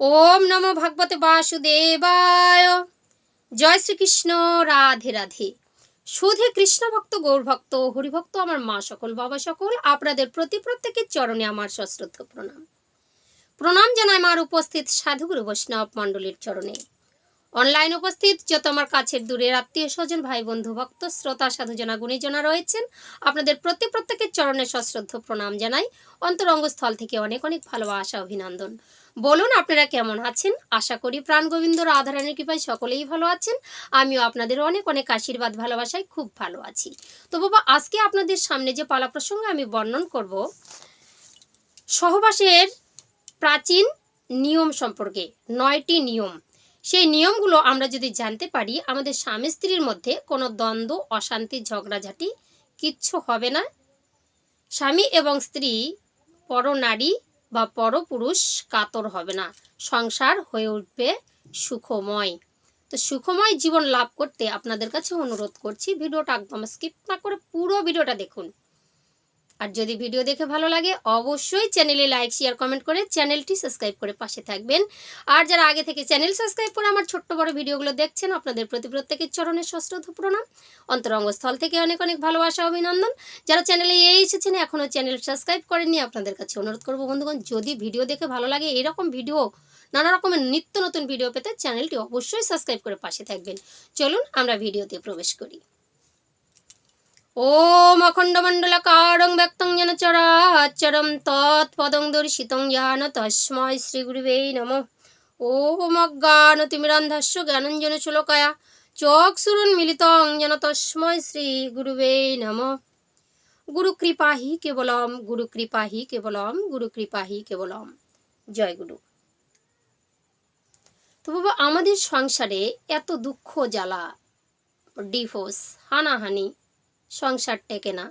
ওম নমো ভাগবতে বাসুদেবায়। জয় শ্রীকৃষ্ণ, রাধে রাধে। সুধে কৃষ্ণ ভক্ত, গৌর ভক্ত, হরিভক্ত আমার মা সকল, বাবা সকল, আপনাদের প্রতি প্রত্যেকের চরণে আমার সশ্রদ্ধ প্রণাম। প্রণাম জানায় আমার উপস্থিত সাধুগুরু বৈষ্ণব মণ্ডলীর চরণে। অনলাইন উপস্থিত, যত আমার কাছের দূরের আত্মীয় স্বজন, ভাই বন্ধু, ভক্ত, শ্রোতা, সাধুজনা, গুণীজনা রয়েছেন। আপনাদের প্রতি প্রত্যেকের চরণে সশ্রদ্ধ প্রণাম জানাই। অন্তরঙ্গস্থল থেকে অনেক অনেক ভালোবাসা, অভিনন্দন। বলুন, আপনারা কেমন আছেন? আশা করি প্রাণ গোবিন্দ রাধারানীর কৃপায় সকলেই ভালো আছেন। আমিও আপনাদের অনেক অনেক আশীর্বাদ, ভালোবাসায় খুব ভালো আছি। তো বাবা, আজকে আপনাদের সামনে যে পালা প্রসঙ্গে আমি বর্ণন করব, সহবাসের প্রাচীন নিয়ম সম্পর্কে, নয়টি নিয়ম। সেই নিয়মগুলো আমরা যদি জানতে পারি, আমাদের স্বামী স্ত্রীর মধ্যে কোনো দ্বন্দ্ব, অশান্তি, ঝগড়াঝাটি কিচ্ছু হবে না। স্বামী এবং স্ত্রী পর নারী বা পরপুরুষ কাতর হবে না। সংসার হয়ে উঠবে সুখময়। তো সুখময় জীবন লাভ করতে আপনাদের কাছে অনুরোধ করছি, ভিডিওটা একদম স্কিপ না করে পুরো ভিডিওটা দেখুন। আর যদি ভিডিও দেখে ভালো লাগে, অবশ্যই চ্যানেলে লাইক শেয়ার কমেন্ট করে চ্যানেলটি সাবস্ক্রাইব করে পাশে থাকবেন। আর যারা আগে থেকে চ্যানেল সাবস্ক্রাইব করে আমার ছোট্ট বড় ভিডিওগুলো দেখছেন, আপনাদের প্রতি প্রত্যেকের চরণে সশ্রদ্ধ প্রণাম। অন্তরঙ্গস্থল থেকে অনেক অনেক ভালোবাসা, অভিনন্দন। যারা চ্যানেলে এই এসেছেন এখনও চ্যানেল সাবস্ক্রাইব করেননি, আপনাদের কাছে অনুরোধ করব বন্ধুগণ, যদি ভিডিও দেখে ভালো লাগে, এরকম ভিডিও, নানা রকমের নিত্য নতুন ভিডিও পেতে চ্যানেলটি অবশ্যই সাবস্ক্রাইব করে পাশে থাকবেন। চলুন আমরা ভিডিওতে প্রবেশ করি। ওম অখণ্ডমণ্ডলকারং ব্যক্তং যেন চরাচরম তৎপদং দর্শিতং জ্ঞান তস্মৈ শ্রীগুরুবে নম ওম অজ্ঞানতিমিরান্ধস্য জ্ঞানঞ্জন শ্লোকায়া চক্ষুরুন মিলিতং যেন তস্ময় শ্রী গুরুবে নম গুরু কৃপাহি কেবলম গুরু কৃপাহি কেবলম গুরু কৃপাহি কেবলম জয় গুরু তো বাবা আমাদের সংসারে এত দুঃখ, জ্বালা ডিভোর্স হানাহানি সংসার টেকে না।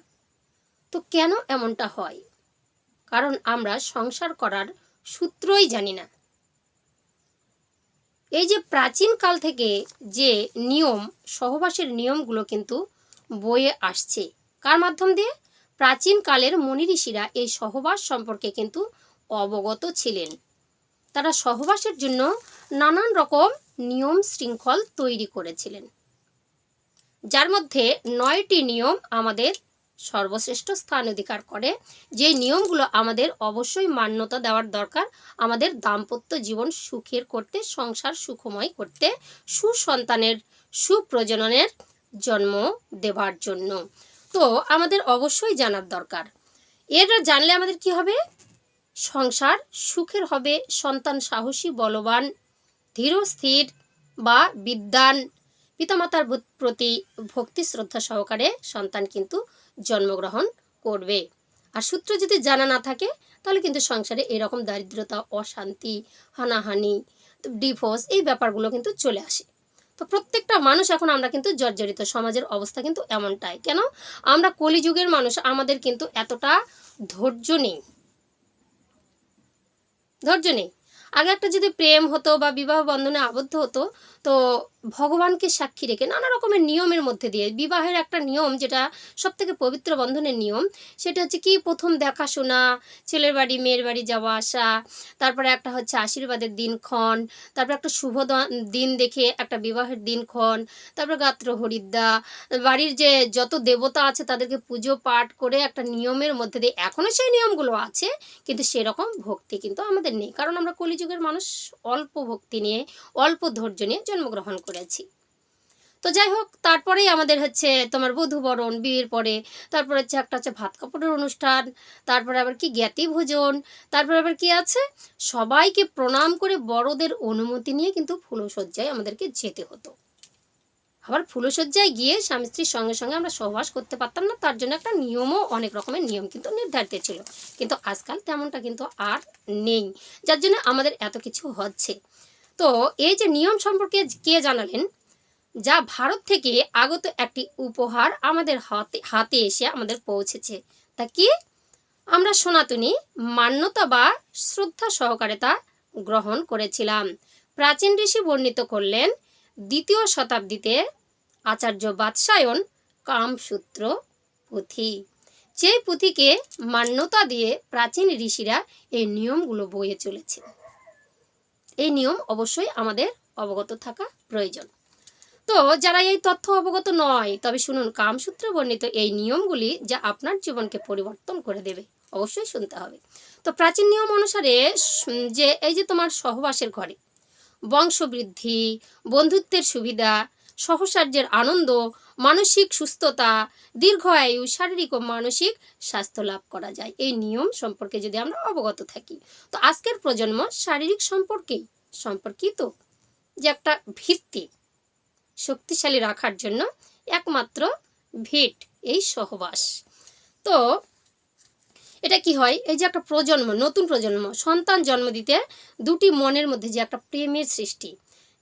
তো কেন এমনটা হয়? কারণ আমরা সংসার করার সূত্রই জানি না। এই যে প্রাচীন কাল থেকে যে নিয়ম, সহবাসের নিয়মগুলো কিন্তু বয়ে আসছে, কার মাধ্যম দিয়ে? প্রাচীন কালের মনি ঋষিরা এই সহবাস সম্পর্কে কিন্তু অবগত ছিলেন। তারা সহবাসের জন্য নানান রকম নিয়ম শৃঙ্খল তৈরি করেছিলেন। যার মধ্যে নয়টি নিয়ম আমাদের সর্বশ্রেষ্ঠ স্থান অধিকার করে। যে নিয়মগুলো আমাদের অবশ্যই মান্যতা দেওয়ার দরকার, আমাদের দাম্পত্য জীবন সুখের করতে, সংসার সুখময় করতে, সুসন্তানের সুপ্রজননের জন্ম দেবার জন্য। তো আমাদের অবশ্যই জানার দরকার। এটা জানলে আমাদের কি হবে? সংসার সুখের হবে, সন্তান সাহসী, বলবান ধীর স্থির বা বিদ্যান পিতামাতার প্রতি ভক্তি শ্রদ্ধা সহকারে সন্তান কিন্তু জন্মগ্রহণ করবে। আর সূত্র যদি জানা না থাকে, তাহলে কিন্তু সংসারে এরকম দারিদ্রতা, অশান্তি, হানাহানি, ডিভোর্স এই ব্যাপারগুলো কিন্তু চলে আসে। তো প্রত্যেকটা মানুষ এখন আমরা কিন্তু জর্জরিত, সমাজের অবস্থা কিন্তু এমনটাই। কেন? আমরা কলিযুগের মানুষ, আমাদের কিন্তু এতটা ধৈর্য নেই। ধৈর্য নেই। আগে একটা যদি প্রেম হতো বা বিবাহ বন্ধনে আবদ্ধ হতো, তো ভগবানকে সাক্ষী রেখে নানা রকমের নিয়মের মধ্যে দিয়ে, বিবাহের একটা নিয়ম যেটা সব থেকে পবিত্র বন্ধনের নিয়ম, সেটা হচ্ছে কি প্রথম দেখাশোনা, ছেলের বাড়ি, মেয়ের বাড়ি যাওয়া আসা, তারপরে একটা হচ্ছে আশীর্বাদের দিনক্ষণ, তারপর একটা শুভ দিন দেখে একটা বিবাহের দিনক্ষণ, তারপরে গাত্র হরিদ্রা বাড়ির যে যত দেবতা আছে তাদেরকে পুজো পাঠ করে একটা নিয়মের মধ্যে দিয়ে এখনও সেই নিয়মগুলো আছে, কিন্তু সেরকম ভক্তি কিন্তু আমাদের নেই। কারণ আমরা কলিযুগের মানুষ অল্প ভক্তি নিয়ে, অল্প ধৈর্য নিয়ে জন্মগ্রহণ করেছি। তো যাই হোক, তারপরেই আমাদের হচ্ছে তোমার বধূবরণ বিয়ের পরে, তারপরে হচ্ছে একটা হচ্ছে ভাত কাপড়ের অনুষ্ঠান, তারপরে আবার কি জ্ঞাতি ভোজন, তারপরে আবার কি আছে? সবাইকে প্রণাম করে বড়দের অনুমতি নিয়ে কিন্তু ফুলসজ্জায় আমাদেরকে যেতে হতো। আবার ফুলসজ্জায় গিয়ে স্বামী স্ত্রীর সঙ্গে সঙ্গে আমরা সহবাস করতে পারতাম না, তার জন্য একটা নিয়মও, অনেক রকমের নিয়ম কিন্তু নির্ধারিত ছিল। কিন্তু আজকাল তেমনটা কিন্তু আর নেই, যার জন্য আমাদের এত কিছু হচ্ছে। তো এই যে নিয়ম সম্পর্কে কে জানালেন, যা ভারত থেকে আগত একটি উপহার আমাদের হাতে হাতে এসে আমাদের পৌঁছেছে। তা কি? আমরা সনাতনী মান্যতা বা শ্রদ্ধা সহকারে তা গ্রহণ করেছিলাম। প্রাচীন ঋষি বর্ণিত করলেন, দ্বিতীয় শতাব্দীতে আচার্য বাদশায়ন কামসূত্র পুঁথি। যেই পুঁথিকে মান্যতা দিয়ে প্রাচীন ঋষিরা এই নিয়মগুলো বয়ে চলেছে। এই নিয়ম অবশ্যই আমাদের অবগত থাকা প্রয়োজন। তো যারা এই তথ্য অবগত নয়, তবে শুনুন, কামসূত্রে বর্ণিত এই নিয়মগুলি যা আপনার জীবনকে পরিবর্তন করে দেবে, অবশ্যই শুনতে হবে। তো প্রাচীন নিয়ম অনুসারে যে এই যে তোমার সহবাসের ঘরে, বংশবৃদ্ধি, বন্ধুত্বের সুবিধা সহসার্যের আনন্দ, মানসিক সুস্থতা দীর্ঘ আয়ু শারীরিক ও মানসিক স্বাস্থ্য লাভ করা যায়। এই নিয়ম সম্পর্কে যদি আমরা অবগত থাকি, তো আজকের প্রজন্ম শারীরিক সম্পর্কেই সম্পর্কিত। যে একটা ভিত্তি শক্তিশালী রাখার জন্য একমাত্র ভিট, এই সহবাস। তো এটা কি হয়? এই যে একটা প্রজন্ম, নতুন প্রজন্ম, সন্তান জন্ম দিতে দুটি মনের মধ্যে যে একটা প্রেমের সৃষ্টি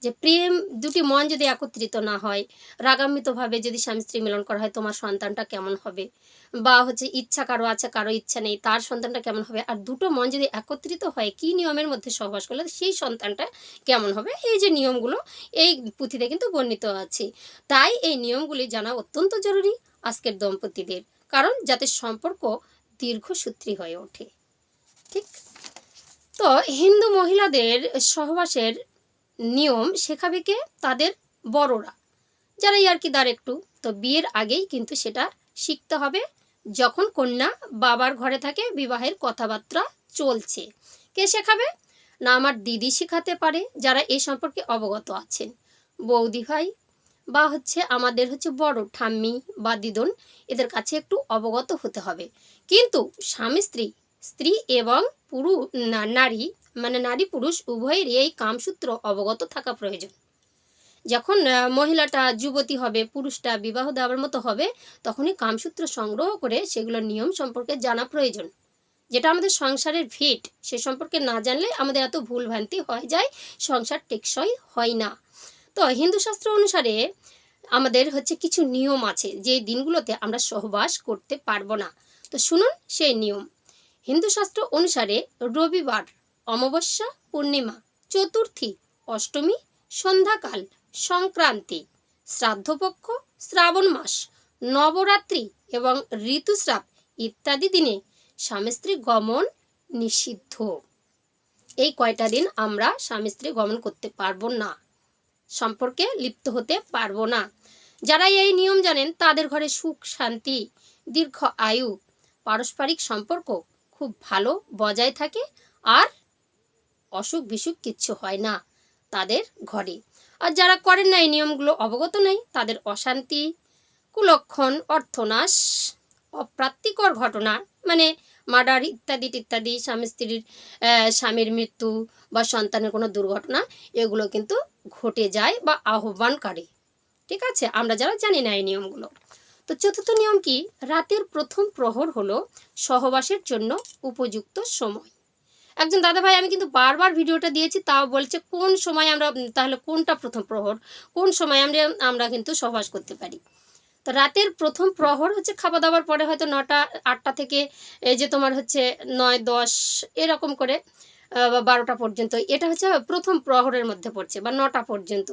যে প্রেম দুটি মন যদি একত্রিত না হয়, রাগান্বিতভাবে যদি স্বামী স্ত্রী মিলন করা হয়, তোমার সন্তানটা কেমন হবে? বা হচ্ছে ইচ্ছা কারও আছে, কারও ইচ্ছা নেই, তার সন্তানটা কেমন হবে? আর দুটো মন যদি একত্রিত হয়, কি নিয়মের মধ্যে সহবাস করলে সেই সন্তানটা কেমন হবে? এই যে নিয়মগুলো, এই পুঁথিতে কিন্তু বর্ণিত আছে। তাই এই নিয়মগুলি জানা অত্যন্ত জরুরি আজকের দম্পতিদের, কারণ যাতে সম্পর্ক দীর্ঘসূত্রী হয়ে ওঠে। ঠিক? তো হিন্দু মহিলাদের সহবাসের নিয়ম শেখাবে কে? তাদের বড়রা। যারা আর কি দার একটু, তো বিয়ের আগেই কিন্তু সেটা শিখতে হবে। যখন কন্যা বাবার ঘরে থাকে, বিবাহের কথাবার্তা চলছে। কে শেখাবে? না, আমার দিদি শেখাতে পারে, যারা এ সম্পর্কে অবগত আছেন। বৌদি ভাই বা হচ্ছে আমাদের হচ্ছে বড় ঠাম্মি বা দিদন, এদের কাছে একটু অবগত হতে হবে। কিন্তু স্বামী, স্ত্রী স্ত্রী এবং পুরুষ নারী মানে নারী পুরুষ উভয়েরই এই কামসূত্র অবগত থাকা প্রয়োজন। যখন মহিলাটা যুবতী হবে, পুরুষটা বিবাহ দেওয়ার মতো হবে, তখনই কামসূত্র সংগ্রহ করে সেগুলোর নিয়ম সম্পর্কে জানা প্রয়োজন। যেটা আমাদের সংসারের ভিট, সে সম্পর্কে না জানলে আমাদের এত ভুলভ্রান্তি হয়ে যায়, সংসার টেকসই হয় না। তো হিন্দু শাস্ত্র অনুসারে আমাদের হচ্ছে কিছু নিয়ম আছে, যে দিনগুলোতে আমরা সহবাস করতে পারব না। তো শুনুন সেই নিয়ম। হিন্দু শাস্ত্র অনুসারে রবিবার অমাবস্যা, পূর্ণিমা, চতুর্থী, অষ্টমী, সন্ধ্যাকাল, সংক্রান্তি, শ্রাদ্ধপক্ষ, শ্রাবণ মাস, নবরাত্রি এবং ঋতুস্রাব ইত্যাদি দিনে স্বামী স্ত্রী গমন নিষিদ্ধ। এই কয়টা দিন আমরা স্বামী স্ত্রী গমন করতে পারব না, সম্পর্কে লিপ্ত হতে পারব না। যারা এই নিয়ম জানেন, তাদের ঘরে সুখ, শান্তি, দীর্ঘ আয়ু, পারস্পরিক সম্পর্ক খুব ভালো বজায় থাকে আর অসুখ বিসুখ কিচ্ছু হয় না তাদের ঘরে। আর যারা করেন না এই নিয়মগুলো, অবগত নেই, তাদের অশান্তি, কুলক্ষণ, অর্থনাশ, অপ্রাপ্তিকর ঘটনা মানে মার্ডার ইত্যাদি ইত্যাদি স্বামী স্ত্রীর স্বামীর মৃত্যু বা সন্তানের কোনো দুর্ঘটনা, এগুলো কিন্তু ঘটে যায় বা আহ্বান করে ঠিক আছে? আমরা যারা জানি না এই নিয়মগুলো। তো চতুর্থ নিয়ম কি? রাতের প্রথম প্রহর হলো সহবাসের জন্য উপযুক্ত সময়। একজন দাদা ভাই আমি কিন্তু বারবার ভিডিওটা দিয়েছি, তাও বলছে কোন সময় আমরা, তাহলে কোনটা প্রথম প্রহর, কোন সময় আমরা আমরা কিন্তু সহবাস করতে পারি। তো রাতের প্রথম প্রহর হচ্ছে খাওয়া দাওয়ার পরে হয়তো নটা, আটটা থেকে, এই যে তোমার হচ্ছে নয়, দশ, এরকম করে বা বারোটা পর্যন্ত। এটা হচ্ছে প্রথম প্রহরের মধ্যে পড়ছে, বা নটা পর্যন্ত।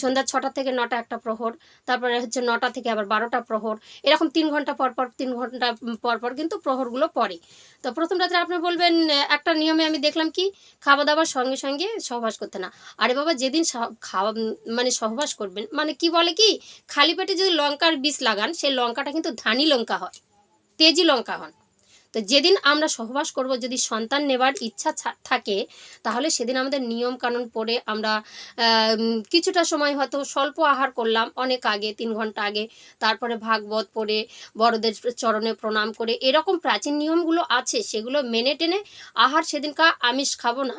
সন্ধ্যা ছটা থেকে নটা একটা প্রহর, তারপরে হচ্ছে নটা থেকে আবার বারোটা প্রহর। এরকম তিন ঘণ্টা পর পর, তিন ঘণ্টা পর পর কিন্তু প্রহরগুলো পড়ে। তো প্রথম রাত্রে আপনি বলবেন, একটা নিয়মে আমি দেখলাম কি, খাওয়া দাওয়ার সঙ্গে সঙ্গে সহবাস করতে না। আরে বাবা, যেদিন খাওয়া মানে সহবাস করবেন মানে কি বলে কি, খালি পেটে যদি লঙ্কার বীজ লাগান, সেই লঙ্কাটা কিন্তু ধানি লঙ্কা হয়, তেজি লঙ্কা হন তো যেদিন আমরা সহবাস করব, যদি সন্তান নেবার ইচ্ছা থাকে, তাহলে সেদিন আমাদের নিয়ম কানুন পড়ে আমরা কিছুটা সময় হয়তো স্বল্প আহার করলাম অনেক আগে, তিন ঘণ্টা আগে, তারপরে ভাগবত পড়ে, বড়দের চরণে প্রণাম করে, এরকম প্রাচীন নিয়মগুলো আছে, সেগুলো মেনে টেনে আহার সেদিনকার আমিষ খাব না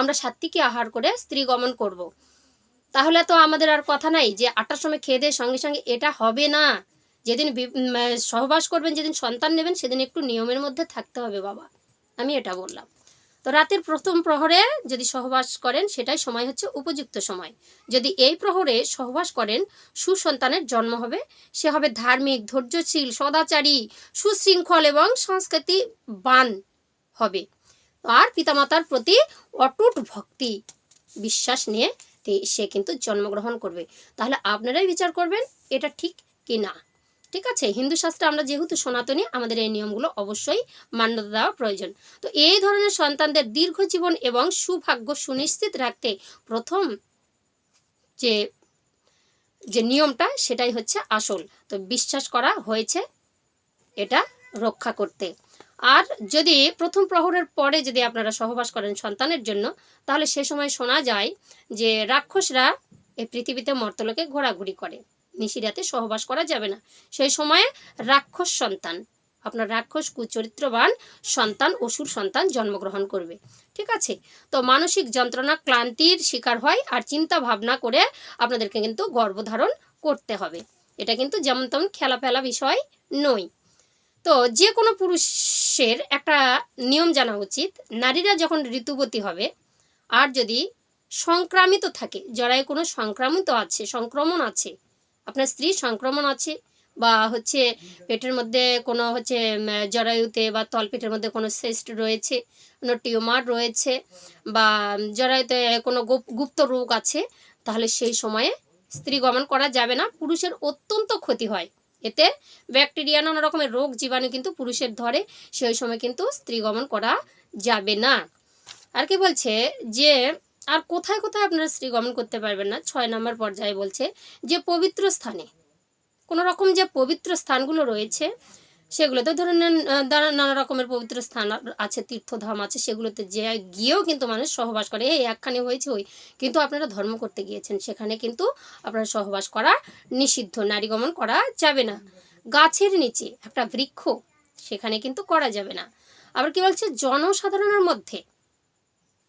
আমরা সাত্বিকী আহার করে স্ত্রী গমন করব। তাহলে তো আমাদের আর কথা নাই যে আটটার সময় খেয়ে দিয়ে সঙ্গে সঙ্গে এটা হবে না যেদিন সহবাস করবেন, যেদিন সন্তান নেবেন, সেদিন একটু নিয়মের মধ্যে থাকতে হবে বাবা। আমি এটা বললাম। তো রাতের প্রথম প্রহরে যদি সহবাস করেন, সেটাই সময় হচ্ছে উপযুক্ত সময়। যদি এই প্রহরে সহবাস করেন, সুসন্তানের জন্ম হবে। সে হবে ধার্মিক, ধৈর্যশীল, সদাচারী, সুশৃঙ্খল এবং সংস্কৃতি বান হবে। আর পিতামাতার প্রতি অটুট ভক্তি, বিশ্বাস নিয়ে সে কিন্তু জন্মগ্রহণ করবে। তাহলে আপনারাই বিচার করবেন, এটা ঠিক কি না ঠিক আছে? হিন্দু শাস্ত্রে আমরা যেহেতু সনাতনী, আমাদের এই নিয়মগুলো অবশ্যই মান্যতা দেওয়া প্রয়োজন। তো এই ধরনের সন্তানদের দীর্ঘ জীবন এবং সুভাগ্য সুনিশ্চিত রাখতে প্রথম যে যে নিয়মটা সেটাই হচ্ছে আসল। তো বিশ্বাস করা হয়েছে এটা রক্ষা করতে। আর যদি প্রথম প্রহরের পরে যদি আপনারা সহবাস করেন সন্তানের জন্য, তাহলে সে সময় শোনা যায় যে রাক্ষসরা এই পৃথিবীতে মর্তলোকে ঘোরাঘুরি করে। নিশিরাতে সহবাস করা যাবে না। সেই সময়ে রাক্ষস সন্তান, আপনার রাক্ষস কুচরিত্রবান সন্তান, অসুর সন্তান জন্মগ্রহণ করবে। ঠিক আছে? তো মানসিক যন্ত্রণা, ক্লান্তির শিকার হয় আর চিন্তা ভাবনা করে আপনাদেরকে কিন্তু গর্ভধারণ করতে হবে। এটা কিন্তু যেমন তেমন খেলা ফেলা বিষয় নয়। তো যে কোনো পুরুষের একটা নিয়ম জানা উচিত, নারীরা যখন ঋতুবতী হবে আর যদি সংক্রামিত থাকে জরায় কোনো সংক্রামিত আছে, সংক্রমণ আছে আপনার স্ত্রী সংক্রমণ আছে বা হচ্ছে পেটের মধ্যে কোনো হচ্ছে জরায়ুতে বা তলপেটের মধ্যে কোনো সিস্ট রয়েছে, কোনো টিউমার রয়েছে বা জরায়ুতে কোনো গুপ্ত রোগ আছে, তাহলে সেই সময়ে স্ত্রী গমন করা যাবে না। পুরুষের অত্যন্ত ক্ষতি হয়। এতে ব্যাকটেরিয়া নানা রকমের রোগ, জীবাণু কিন্তু পুরুষের ধরে, সেই সময় কিন্তু স্ত্রী গমন করা যাবে না। আর কি বলছে যে আর কোথায় কোথায় আপনারা স্ত্রী গমন করতে পারবেন না? ছয় নম্বর পর্যায়ে বলছে যে পবিত্র স্থানে, কোনো রকম যে পবিত্র স্থানগুলো রয়েছে, সেগুলোতে ধরেন নানা রকমের পবিত্র স্থান আছে, তীর্থধাম আছে, সেগুলোতে যে গিয়েও কিন্তু মানুষ সহবাস করে। এই একখানে হয়েছে ওই। কিন্তু আপনারা ধর্ম করতে গিয়েছেন, সেখানে কিন্তু আপনারা সহবাস করা নিষিদ্ধ, নারী গমন করা যাবে না। গাছের নিচে একটা বৃক্ষ, সেখানে কিন্তু করা যাবে না। আবার কি বলছে? জনসাধারণের মধ্যে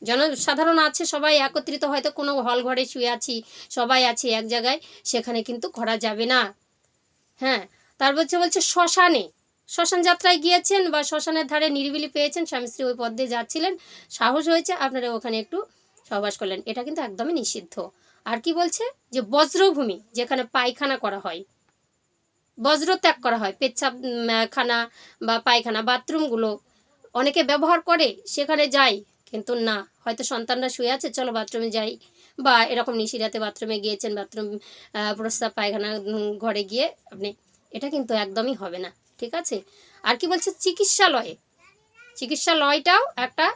জনসাধারণ আছে, সবাই একত্রিত, হয়তো কোনো হল ঘরে শুয়ে আছি, সবাই আছে এক জায়গায়, সেখানে কিন্তু করা যাবে না। হ্যাঁ তারপর হচ্ছে বলছে শ্মশানে, শ্মশান যাত্রায় গিয়েছেন বা শ্মশানের ধারে নিরিবিলি পেয়েছেন, স্বামী স্ত্রী ওই পথ দিয়ে যাচ্ছিলেন, সাহস হয়েছে, আপনারা ওখানে একটু সহবাস করলেন। এটা কিন্তু একদমই নিষিদ্ধ। আর কি বলছে? যে বজ্রভূমি, যেখানে পায়খানা করা হয়। বজ্র ত্যাগ করা হয়, পেচ্ছাপ খানা বা পায়খানা, বাথরুমগুলো। অনেকে ব্যবহার করে, সেখানে যাই কিন্তু না। হয়তো সন্তানরা শুয়ে আছে, চলো বাথরুমে যাই। বা এরকম নিশিরাতে বাথরুমে গিয়েছেন, বাথরুম প্রস্তাব পায়খানা ঘরে গিয়ে আপনি, এটা কিন্তু একদমই হবে না, ঠিক আছে? আর কি বলছে? চিকিৎসালয়ে। চিকিৎসালয়টাও একটা,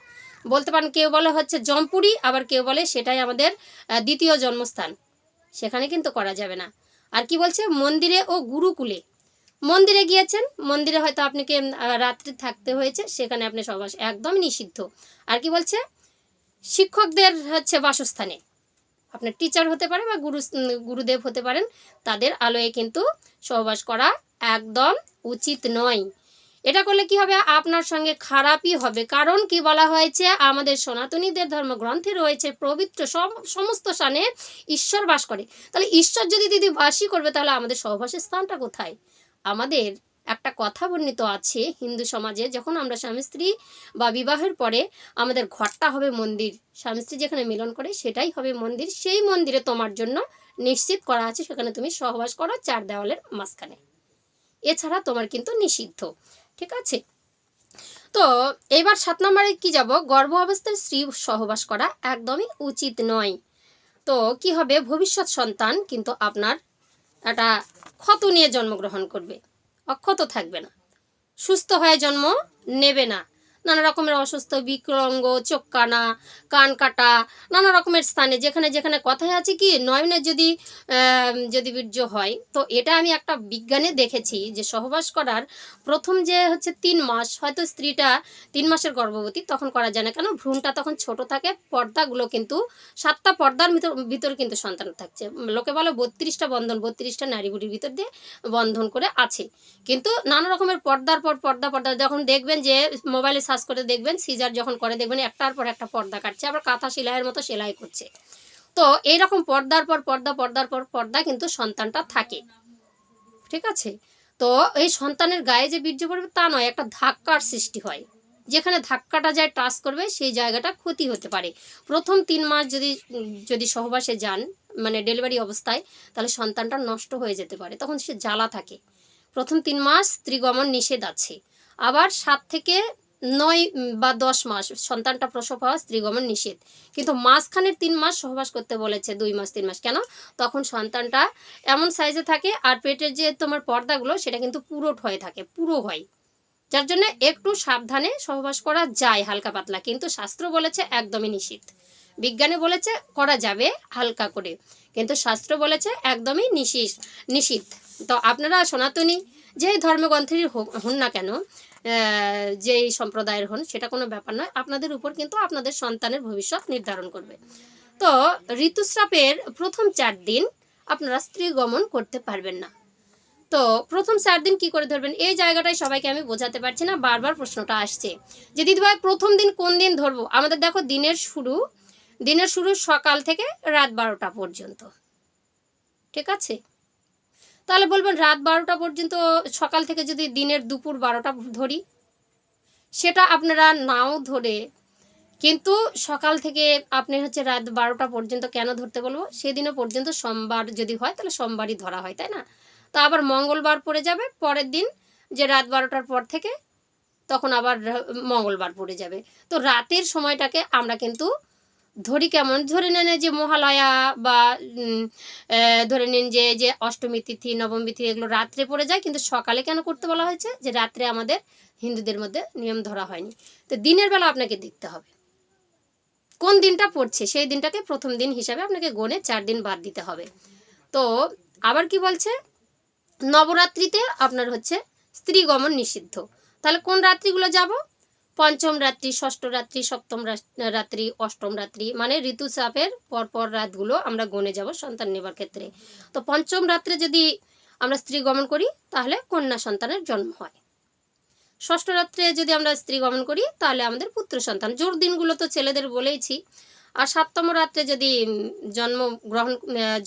বলতে পারেন কেউ বলে হচ্ছে জমপুরি, আবার কেউ বলে সেটাই আমাদের দ্বিতীয় জন্মস্থান। সেখানে কিন্তু করা যাবে না। আর কি বলছে? মন্দিরে ও গুরুকুলে মন্দিরে গিয়েছেন। মন্দিরে হয়তো আপনাকে রাত্রি থাকতে হয়েছে, সেখানে আপনি সবাস একদম নিষিদ্ধ। আর কি বলছে? শিক্ষকদের হচ্ছে বাসস্থানে। আপনার টিচার হতে পারে বা গুরু গুরুদেব হতে পারেন, তাদের আলোয় কিন্তু সহবাস করা একদম উচিত নয়। এটা করলে কি হবে? আপনার সঙ্গে খারাপই হবে। কারণ কি বলা হয়েছে? আমাদের সনাতনীদের ধর্মগ্রন্থে রয়েছে, পবিত্র সমস্ত স্থানে ঈশ্বর বাস করে। তাহলে ঈশ্বর যদি দিদি বাসই করবে, তাহলে আমাদের সহবাসের স্থানটা কোথায়? আমাদের একটা কথা বর্ণিত আছে হিন্দু সমাজে, যখন আমরা স্বামী স্ত্রী বা বিবাহের পরে আমাদের ঘরটা হবে মন্দির, স্বামী স্ত্রী যেখানে মিলন করে সেটাই হবে মন্দির, সেই মন্দিরে তোমার জন্য নিশ্চিত করা আছে, সেখানে তুমি সহবাস করো চার দেওয়ালের মাঝখানে। এছাড়া তোমার কিন্তু নিষিদ্ধ, ঠিক আছে? তো এবার সাত নম্বরে কি যাব? গর্ভ অবস্থায় স্ত্রী সহবাস করা একদমই উচিত নয়। তো কি হবে? ভবিষ্যৎ সন্তান কিন্তু আপনার একটা ক্ষত নিয়ে জন্মগ্রহণ করবে। অক্ষত থাকবে না। সুস্থ হয়ে জন্ম নেবে না। নানা রকমের অসুস্থ, বিকলঙ্গ, চোখ কানা, কান কাটা, নানা রকমের স্থানে, যেখানে যেখানে কথায় আছে কি নয়নের যদি যদি বীর্য হয়। তো এটা আমি একটা বিজ্ঞানে দেখেছি যে সহবাস করার প্রথম যে হচ্ছে তিন মাস, হয়তো স্ত্রীটা তিন মাসের গর্ভবতী, তখন করা যায় না। কেন? ভ্রূণটা তখন ছোট থাকে, পর্দাগুলো কিন্তু, সাতটা পর্দার ভিতর ভিতর কিন্তু সন্তান থাকছে। লোকে বলে বত্রিশটা বন্ধন, বত্রিশটা নারী ভিতর দিয়ে বন্ধন করে আছে। কিন্তু নানা রকমের পর্দার পর পর্দা পর্দা, যখন দেখবেন যে মোবাইলে সার্চ করে দেখবেন সিজার যখন করে দেখবেন, একটার পর একটা পর্দা কাটছে, আবার কাঁথা সেলাইয়ের মতো সেলাই করছে। তো এইরকম পর্দার পর পর্দা, পর্দার পর পর্দা কিন্তু সন্তানটা থাকে। ঠিক আছে? তো এই সন্তানের গায়ে যে বীর্য পড়বে তা নয়, একটা ধাক্কার সৃষ্টি হয়। যেখানে ধাক্কাটা যায়, টাচ করবে, সেই জায়গাটা ক্ষতি হতে পারে। প্রথম তিন মাস যদি যদি সহবাসে যান মানে ডেলিভারি অবস্থায়, তাহলে সন্তানটা নষ্ট হয়ে যেতে পারে। তখন সে জ্বালা থাকে। প্রথম তিন মাস স্ত্রীগমন নিষেধ আছে। আবার সাত থেকে নয় বা দশ মাস, সন্তানটা প্রসব হওয়া স্ত্রীগমন নিষেধ কিন্তু মাঝখানের তিন মাস সহবাস করতে বলেছে, দুই মাস, তিন মাস। কেন? তখন সন্তানটা এমন সাইজে থাকে আর পেটের যে তোমার পর্দাগুলো, সেটা কিন্তু পুরোট হয়ে থাকে, পুরো হয়। যার জন্য একটু সাবধানে সহবাস করা যায় হালকা পাতলা, কিন্তু শাস্ত্র বলেছে একদমই নিষিদ্ধ। বিজ্ঞানে বলেছে করা যাবে হালকা করে, কিন্তু শাস্ত্র বলেছে একদমই নিষিদ্ধ নিষিদ্ধ। তো আপনারা সনাতনী যেই ধর্মগ্রন্থের হো- হন না কেন যেই সম্প্রদায়ের হন, সেটা কোনো ব্যাপার নয়। আপনাদের উপর কিন্তু আপনাদের সন্তানের ভবিষ্যৎ নির্ধারণ করবে। তো ঋতুস্রাবের প্রথম চার দিন আপনারা স্ত্রী গমন করতে পারবেন না। তো প্রথম চার দিন কি করে ধরবেন? এই জায়গাটায় সবাইকে আমি বোঝাতে পারছি না, বারবার প্রশ্নটা আসছে। যে দিদিভাই প্রথম দিন কোন দিন ধরবো? আমাদের দেখো দিনের শুরু দিনের শুরু সকাল থেকে রাত বারোটা পর্যন্ত। ঠিক আছে? তাহলে বলবেন রাত বারোটা পর্যন্ত সকাল থেকে যদি দিনের দুপুর বারোটা ধরি, সেটা আপনারা নাও ধরে কিন্তু সকাল থেকে আপনি হচ্ছে রাত বারোটা পর্যন্ত কেন ধরতে বলব? সেদিনও পর্যন্ত সোমবার যদি হয় তাহলে সোমবারই ধরা হয়, তাই না? তো আবার মঙ্গলবার পড়ে যাবে, পরের দিন যে রাত বারোটার পর থেকে, তখন আবার মঙ্গলবার পড়ে যাবে। তো রাতের সময়টাকে আমরা কিন্তু ধরি কেমন, ধরে নেন যে মহালয়া বা ধরে নিন যে যে অষ্টমী তিথি, নবমী তিথি এগুলো রাত্রে পড়ে যায়, কিন্তু সকালে কেন করতে বলা হয়েছে? যে রাত্রে আমাদের হিন্দুদের মধ্যে নিয়ম ধরা হয়নি। তো দিনের বেলা আপনাকে দেখতে হবে। কোন দিনটা পড়ছে? সেই দিনটাকে প্রথম দিন হিসাবে আপনাকে গণে চার দিন বাদ দিতে হবে। তো আবার কি বলছে? নবরাত্রিতে আপনার হচ্ছে স্ত্রী গমন নিষিদ্ধ। তাহলে কোন রাত্রিগুলো যাব? পঞ্চম রাত্রি, ষষ্ঠ রাত্রি, সপ্তম রাত্রি, অষ্টম রাত্রি মানে ঋতুচাপের পরপর রাতগুলো আমরা গণে যাব সন্তান নেবার ক্ষেত্রে। তো পঞ্চম রাত্রে যদি আমরা স্ত্রী গমন করি, তাহলে কন্যা সন্তানের জন্ম হয়। ষষ্ঠ রাত্রে যদি আমরা স্ত্রী গমন করি, তাহলে আমাদের পুত্র সন্তান। জোর দিনগুলো তো ছেলেদের বলেইছি। আর সপ্তম রাত্রে যদি জন্ম গ্রহণ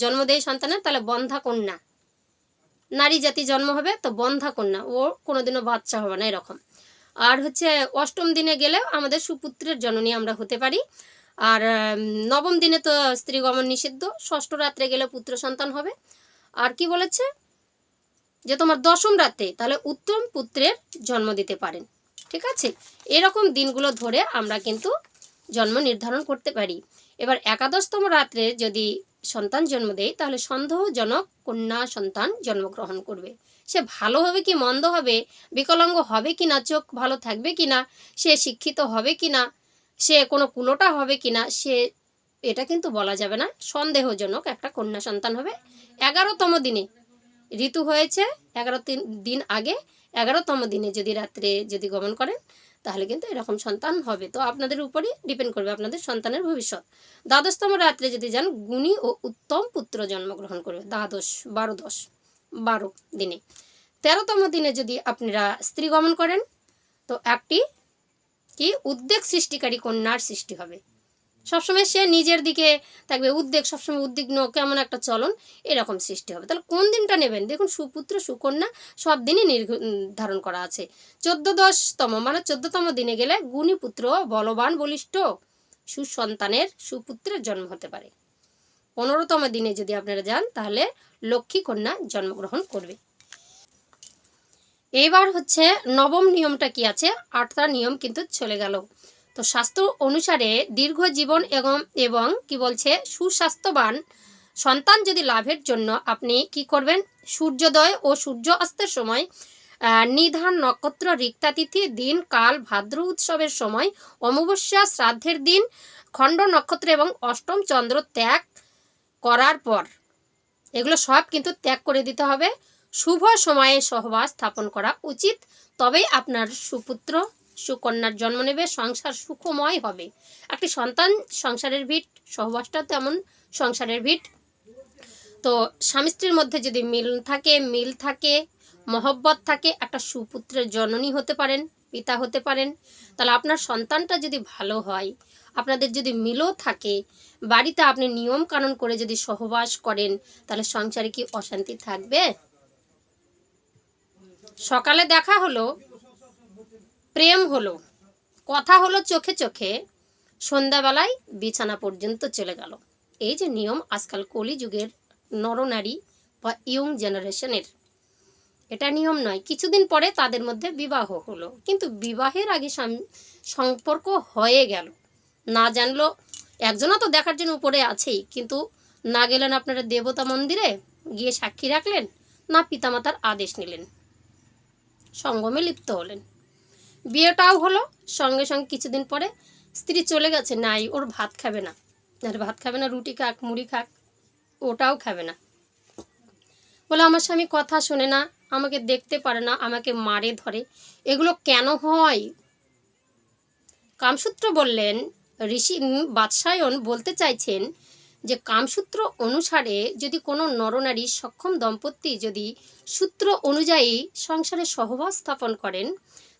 জন্ম দেয় সন্তানের, তাহলে বন্ধা কন্যা। নারী জাতি জন্ম হবে, তো বন্ধা কন্যা। ও কোনোদিনও বাচ্চা হবে না এরকম। আর হচ্ছে অষ্টম দিনে গেলে আমাদের সুপুত্রের জননী আমরা হতে পারি। আর নবম দিনে তো স্ত্রী গমন নিষিদ্ধ, ষষ্ঠ রাত্রে গেলে পুত্র সন্তান হবে। আর কি বলেছে? যে তোমার দশম রাতে তাহলে উত্তম পুত্রের জন্ম দিতে পারেন। ঠিক আছে? এরকম দিনগুলো ধরে আমরা কিন্তু জন্ম নির্ধারণ করতে পারি। এবার একাদশতম রাত্রে যদি সন্তান জন্ম দেয়, তাহলে সন্দেহজনক কন্যা সন্তান জন্মগ্রহণ করবে। সে ভালো হবে কি মন্দ হবে? বিকলাঙ্গ হবে কি না চোখ ভালো থাকবে কি না সে শিক্ষিত হবে কি না সে কোনো কুলোটা হবে কি না সে, এটা কিন্তু বলা যাবে না। সন্দেহজনক একটা কন্যা সন্তান হবে এগারোতম দিনে। ঋতু হয়েছে এগারো তিন- দিন আগে এগারোতম দিনে যদি রাত্রে যদি গমন করেন, তাহলে কিন্তু এরকম সন্তান হবে। তো আপনাদের উপরই ডিপেন্ড করবে আপনাদের সন্তানের ভবিষ্যৎ। দ্বাদশতম রাত্রে যদি যান, গুণী ও উত্তম পুত্র জন্মগ্রহণ করবে। দ্বাদশ বারো দশ বারো দিনে। তেরোতম দিনে যদি আপনারা স্ত্রী গমন করেন তো একটি কি উদ্বেগ সৃষ্টিকারী কন্যার সৃষ্টি হবে। সবসময় সে নিজের দিকে থাকবে উদ্বেগ সবসময় উদ্বিগ্ন কেমন একটা চলন এরকম সৃষ্টি হবে। তাহলে কোন দিনটা নেবেন? দেখুন সুপুত্র সুকন্যা সব দিনই নির্ঘ- উম, ধারণ করা আছে। চোদ্দ দশতম মানে চোদ্দতম দিনে গেলে গুণী পুত্র বলবান বলিষ্ঠ সুসন্তানের সুপুত্রের জন্ম হতে পারে। পনেরোতম দিনে যদি আপনারা যান, তাহলে লক্ষ্মী কন্যা জন্মগ্রহণ করবে। এবার হচ্ছে নবম নিয়মটা কি আছে? আটটা নিয়ম কিন্তু চলে গেল। তো স্বাস্থ্য অনুসারে দীর্ঘ জীবন এবং এবং কি বলছে? সুস্বাস্থ্যবান সন্তান যদি লাভের জন্য আপনি কি করবেন? সূর্যোদয় ও সূর্য অস্তের সময় নিধান নক্ষত্র রিক্তাতিথি দিন, কাল, ভাদ্র উৎসবের সময়, অমাবস্যা, শ্রাদ্ধের দিন, খণ্ড নক্ষত্র এবং অষ্টম চন্দ্র ত্যাগ করার পর এগুলো সব কিন্তু ত্যাগ করে দিতে হবে। শুভ সময়ে সহবাস স্থাপন করা উচিত। তবেই আপনার সুপুত্র, সুকন্যার জন্ম নেবে, সংসার সুখময় হবে। একটি সন্তান সংসারের ভিট, সহবাসটা তেমন সংসারের ভিট। তো স্বামী স্ত্রীর মধ্যে যদি মিল থাকে মিল থাকে, মহব্বত থাকে, একটা সুপুত্রের জননী হতে পারেন। পিতা হতে পারেন। তাহলে আপনার সন্তানটা যদি ভালো হয়, আপনাদের যদি মিলও থাকে, বাড়িতে আপনি নিয়ম কানুন করে যদি সহবাস করেন, তাহলে সংসারে কি অশান্তি থাকবে? সকালে দেখা হলো, প্রেম হলো, কথা হলো চোখে চোখে, সন্ধ্যাবেলায় বিছানা পর্যন্ত চলে গেল। এই যে নিয়ম আজকাল কলিযুগের নরনারী বা ইয়ং জেনারেশনের। এটা নিয়ম নয়। কিছুদিন পরে তাদের মধ্যে বিবাহ হলো। কিন্তু বিবাহের আগে সম্পর্ক হয়ে গেল। না জানলো, একজনও তো দেখার জন্য উপরে আছেই। কিন্তু না গেলেন আপনারা দেবতা মন্দিরে? গিয়ে সাক্ষী রাখলেন? না পিতামাতার আদেশ নিলেন? সঙ্গমে লিপ্ত হলেন। বিয়েটাও হলো। সঙ্গে সঙ্গে কিছুদিন পরে স্ত্রী চলে গেছে। নাই, ওর ভাত খাবে না। আর ভাত খাবে না, রুটি খাক, মুড়ি খাক, ওটাও খাবে না। বলে, আমার স্বামী কথা শোনে না। আমাকে দেখতে পারে না, আমাকে মারে, ধরে। এগুলো কেন হয়? কামসূত্র বললেন, ঋষি বাদশায়ন বলতে চাইছেন যে, কামসূত্র অনুসারে যদি কোনো নরনারী সক্ষম দম্পতি যদি সূত্র অনুযায়ী সংসারে সহবাস স্থাপন করেন,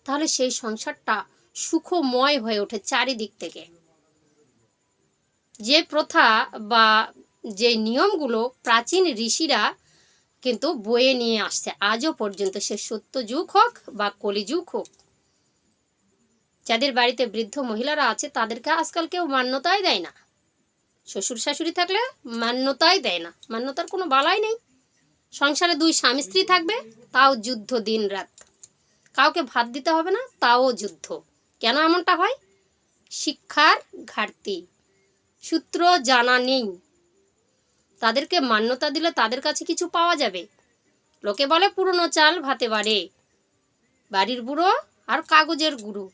তাহলে সেই সংসারটা সুখময় হয়ে ওঠে চারিদিক থেকে। যে প্রথা বা যে নিয়মগুলো প্রাচীন ঋষিরা কিন্তু বয়ে নিয়ে আসছে। আজও পর্যন্ত সে সত্য যুগ হোক বা কলিযুগ হোক, যাদের বাড়িতে বৃদ্ধ মহিলারা আছে, তাদেরকে আজকাল কেউ মান্যতাই দেয় না। শ্বশুর শাশুড়ি থাকলে মান্যতাই দেয় না। মান্যতার কোনো বালাই নেই। সংসারে দুই স্বামী স্ত্রী থাকবে, তাও যুদ্ধ দিন রাত কাউকে ভাত দিতে হবে না, তাও যুদ্ধ। কেন এমনটা হয়? শিক্ষার ঘাটতি। সূত্র জানা নেই। তাদেরকে মান্যতা দিলে তাদের কাছে কিছু পাওয়া যাবে। লোকে বলে, পুরনো চাল ভাতে বাড়ে। বাড়ির বুড়ো আর কাগজের গুরু।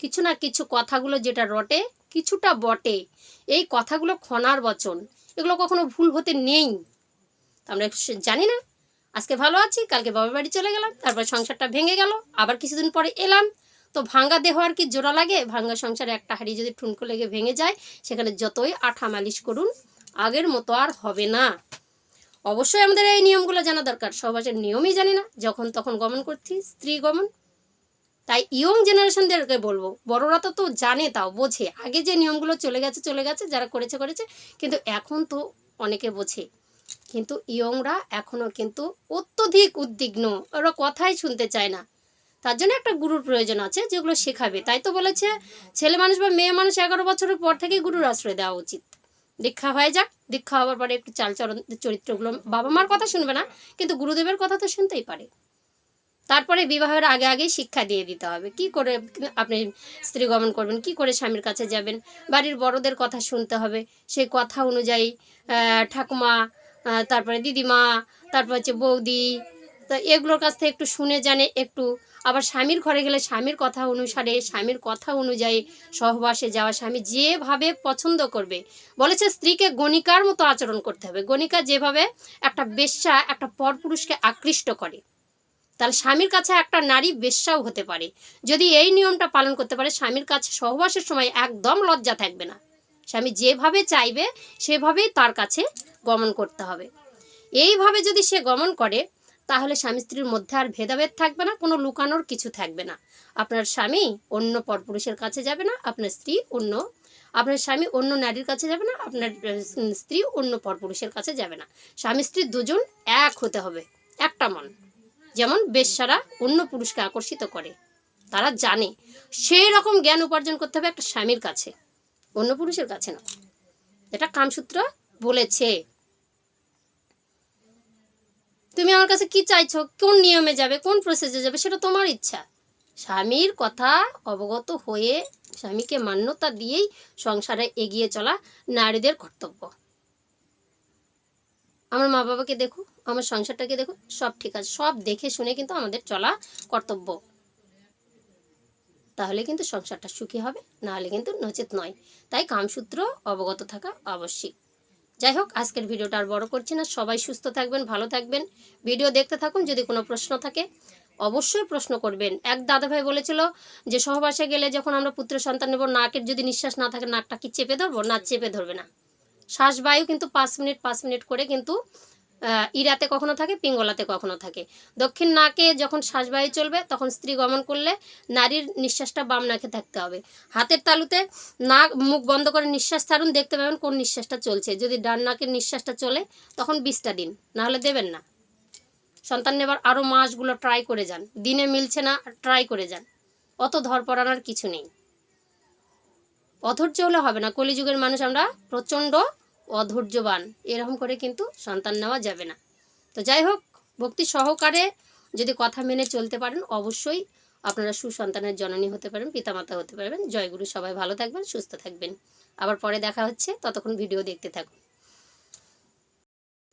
কিছু না কিছু কথাগুলো যেটা রটে, কিছুটা বটে। এই কথাগুলো খনার বচন। এগুলো কখনো ভুল হতে নেই। আমরা জানি না। আজকে ভালো আছি, কালকে বাবার বাড়ি চলে গেলাম, তারপর সংসারটা ভেঙে গেল, আবার কিছুদিন পরে এলাম। তো ভাঙ্গা দেহ আর কি জোড়া লাগে? ভাঙ্গা সংসারে একটা হাড়ি যদি ঠুনকো লেগে ভেঙে যায়, সেখানে যতই আঠা মালিশ করুন আগের মতো আর হবে না। অবশ্যই আমাদের এই নিয়মগুলো জানা দরকার। সহবাসের নিয়মই জানি না, যখন তখন গমন করছি, স্ত্রী গমন। তাই ইয়ং জেনারেশনদেরকে বলব, বড়রা তো তো জানে তাও, বোঝে। আগে যে নিয়মগুলো চলে গেছে চলে গেছে, যারা করেছে করেছে, কিন্তু এখন তো অনেকে বোঝে। কিন্তু ইয়ংরা এখনও কিন্তু অত্যধিক উদ্বিগ্ন, ওরা কথাই শুনতে চায় না। তার জন্য একটা গুরুর প্রয়োজন আছে, যেগুলো শেখাবে। তাই তো বলেছে, ছেলে মানুষ বা মেয়ে মানুষ এগারো বছরের পর থেকে গুরুর আশ্রয় দেওয়া উচিত। দীক্ষা হয়ে যাক। দীক্ষা হওয়ার পরে একটু চালচরণ চরিত্রগুলো বাবা মার কথা শুনবে না, কিন্তু গুরুদেবের কথা তো শুনতেই পারে। তারপরে বিবাহের আগে আগেই শিক্ষা দিয়ে দিতে হবে। কি করে আপনি স্ত্রী গমন করবেন? কি করে স্বামীর কাছে যাবেন? বাড়ির বড়দের কথা শুনতে হবে। সেই কথা অনুযায়ী ঠাকুমা তারপরে দিদিমা, তারপর হচ্ছে বৌদি তো এগুলোর কাছ থেকে একটু শুনে জানে, একটু। আবার স্বামীর ঘরে গেলে স্বামীর কথা অনুসারে, স্বামীর কথা অনুযায়ী সহবাসে যাওয়া স্বামী যেভাবে পছন্দ করবে। বলেছে স্ত্রীকে গণিকার মতো আচরণ করতে হবে। গণিকা যেভাবে একটা বেশ্যা, একটা পরপুরুষকে আকৃষ্ট করে। তাহলে স্বামীর কাছে একটা নারী বেশ্যাও হতে পারে। যদি এই নিয়মটা পালন করতে পারে, স্বামীর কাছে সহবাসের সময় একদম লজ্জা থাকবে না। স্বামী যেভাবে চাইবে, সেভাবেই তার কাছে গমন করতে হবে। এইভাবে যদি সে গমন করে তাহলে স্বামী স্ত্রীর মধ্যে আর ভেদাভেদ থাকবে না, কোনো লুকানোর কিছু থাকবে না। আপনার স্বামী অন্য পরপুরুষের কাছে যাবে না, আপনার স্ত্রী অন্য, আপনার স্বামী অন্য নারীর কাছে যাবে না, আপনার স্ত্রী অন্য পরপুরুষের কাছে যাবে না। স্বামী স্ত্রী দুজন এক হতে হবে, একটা মন। যেমন বেশ্যারা অন্য পুরুষকে আকর্ষিত করে, তারা জানে সেই রকম জ্ঞান উপার্জন করতে হবে একটা স্বামীর কাছে, অন্য পুরুষের কাছে না। এটা কামসূত্র বলেছে। তুমি আমার কাছে কি চাইছো? কোন নিয়মে যাবে? কোন প্রসেসে যাবে? সেটা তোমার ইচ্ছা। স্বামীর কথা অবগত হয়ে স্বামীকে মান্যতা দিয়েই সংসারে এগিয়ে চলা নারীদের কর্তব্য। আমার মা বাবাকে দেখো, আমার সংসারটাকে দেখো, সব ঠিক আছে। সব দেখে শুনে কিন্তু আমাদের চলা কর্তব্য। তাহলে কিন্তু সংসারটা সুখী হবে, নাহলে কিন্তু নচেত নয়। তাই কামসূত্র অবগত থাকা আবশ্যিক। যাই হোক আজকের ভিডিওটা আর বড় করছি না। সবাই সুস্থ থাকবেন, ভালো থাকবেন। ভিডিও দেখতে থাকুন, যদি কোনো প্রশ্ন থাকে, অবশ্যই প্রশ্ন করবেন। এক দাদাভাই বলেছিল যে, সহবাসে গেলে যখন আমরা পুত্র সন্তান নেব, নাকের যদি নিঃশ্বাস না থাকে, নাকটা কি চেপে ধরবো? না, চেপে ধরবে না। শ্বাসবায়ু কিন্তু পাঁচ মিনিট পাঁচ মিনিট করে কিন্তু ইরাতে কখনো থাকে, পিঙ্গলাতে কখনো থাকে। দক্ষিণ নাকে যখন শ্বাসবায়ু চলবে, তখন স্ত্রী গমন করলে নারীর নিঃশ্বাসটা বাম নাকে থাকতে হবে। হাতের তালুতে নাক, মুখ বন্ধ করে নিঃশ্বাস ছাড়ুন, দেখতে পাবেন কোন নিঃশ্বাসটা চলছে। যদি ডান নাকের নিঃশ্বাসটা চলে, তখন বিষটা দিন, নাহলে দেবেন না। সন্তান নেবার আরও মাসগুলো ট্রাই করে যান। দিনে মিলছে না ট্রাই করে যান। অত ধর পড়ানোর কিছু নেই। অধৈর্য হলে হবে না। কলিযুগের মানুষ আমরা প্রচণ্ড অধৈর্যবান। এরকম করে কিন্তু সন্তান নেওয়া যাবে না। তো যাই হোক, ভক্তি সহকারে যদি কথা মেনে চলতে পারেন, অবশ্যই আপনারা সুসন্তানের জননী হতে পারেন, পিতামাতা হতে পারবেন। জয়গুরু সবাই ভালো থাকবেন, সুস্থ থাকবেন। আবার পরে দেখা হচ্ছে। ততক্ষণ ভিডিও দেখতে থাকুন।